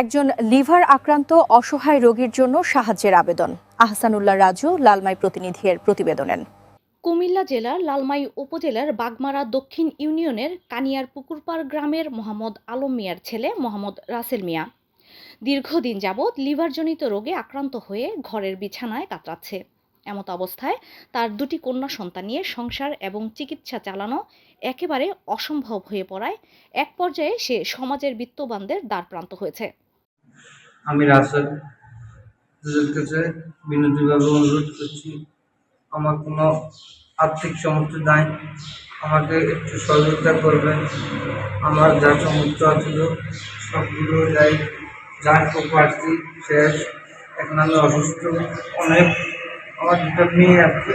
একজন লিভার আক্রান্ত অসহায় রোগীর জন্য সাহায্যের আবেদন। আহসানুল্লাহ রাজু, লালমাই প্রতিনিধির প্রতিবেদনেন কুমিল্লা জেলার লালমাই উপজেলার বাগমারা দক্ষিণ ইউনিয়নের কানিয়ার পুকুরপাড় গ্রামের মোহাম্মদ আলম মিয়ার ছেলে মোহাম্মদ রাসেল মিয়া। দীর্ঘদিন যাবৎ লিভারজনিত রোগে আক্রান্ত হয়ে ঘরের বিছানায় কাতরাচ্ছে। এমত অবস্থায় তার দুটি কন্যা সন্তান নিয়ে সংসার এবং চিকিৎসা চালানো একেবারে অসম্ভব হয়ে পড়ায়। এক পর্যায়ে সে সমাজের বিত্তবানদের দ্বারপ্রান্ত হয়েছে। আমি রাসেল কাছে বিনোদীভাবে অনুরোধ করছি, আমার কোনো আর্থিক সমস্যা নাই। আমাকে একটু সহযোগিতা করবেন। আমার যা সমস্যা ছিল সবগুলো যাই যা পারছি শেষ, এখন আমি অসুস্থ, অনেক আমার দুটো মেয়ে আছে।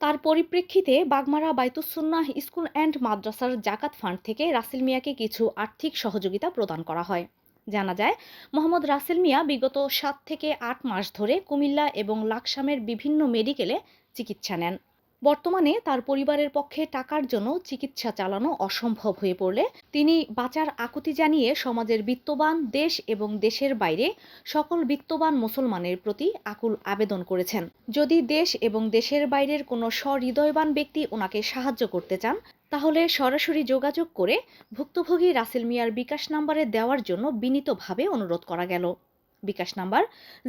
তার পরিপ্রেক্ষিতে বাগমারা বাইতুসুন্নাহ স্কুল অ্যান্ড মাদ্রাসার জাকাত ফান্ড থেকে রাসেল মিয়াকে কিছু আর্থিক সহযোগিতা প্রদান করা হয়। জানা যায়, মোহাম্মদ রাসেল মিয়া বিগত সাত থেকে আট মাস ধরে কুমিল্লা এবং লাকসামের বিভিন্ন মেডিকেলে চিকিৎসা নেন। বর্তমানে তার পরিবারের পক্ষে টাকার জন্য চিকিৎসা চালানো অসম্ভব হয়ে পড়লে তিনি বাঁচার আকুতি জানিয়ে সমাজের বিত্তবান দেশ এবং দেশের বাইরে সকল বিত্তবান মুসলমানের প্রতি আকুল আবেদন করেছেন। যদি দেশ এবং দেশের বাইরের কোনো সহৃদয়বান ব্যক্তি ওনাকে সাহায্য করতে চান, তাহলে সরাসরি যোগাযোগ করে ভুক্তভোগী রাসেল মিয়ার বিকাশ নাম্বারে দেওয়ার জন্য বিনীতভাবে অনুরোধ করা গেল। BKash number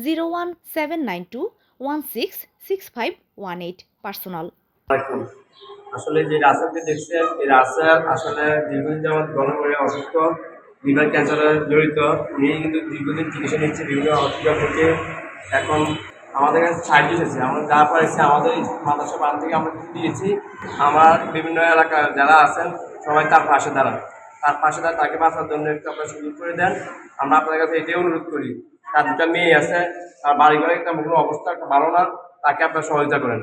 zero one seven nine two one six six five one eight personal আসলে যে রাসেলকে দেখছেন এই রাসেল আসলে দীর্ঘদিন যাবৎ গণপরে অসুস্থ, লিভার ক্যান্সারে জড়িত উনি কিন্তু দীর্ঘদিন চিকিৎসা নিচ্ছে বিভিন্ন হসপিটাল থেকে। এখন আমাদের কাছে সাহায্য এসেছে, আমরা যা পারছি আমাদের মাদ্রাসা বান থেকে আমরা দিয়েছি। আমার বিভিন্ন এলাকার যারা আছেন, সবাই তার পাশে দাঁড়ান। তার পাশে দাঁড়ান তাকে বাঁচার জন্য একটু আপনারা সুযোগ করে দেন। আমরা আপনাদের কাছে এটাই অনুরোধ করি তার দুটা মেয়ে আছে, তার বাড়ি ঘরে একটা অবস্থা একটা ভালো না, তাকে আপনার সহযোগিতা করেন।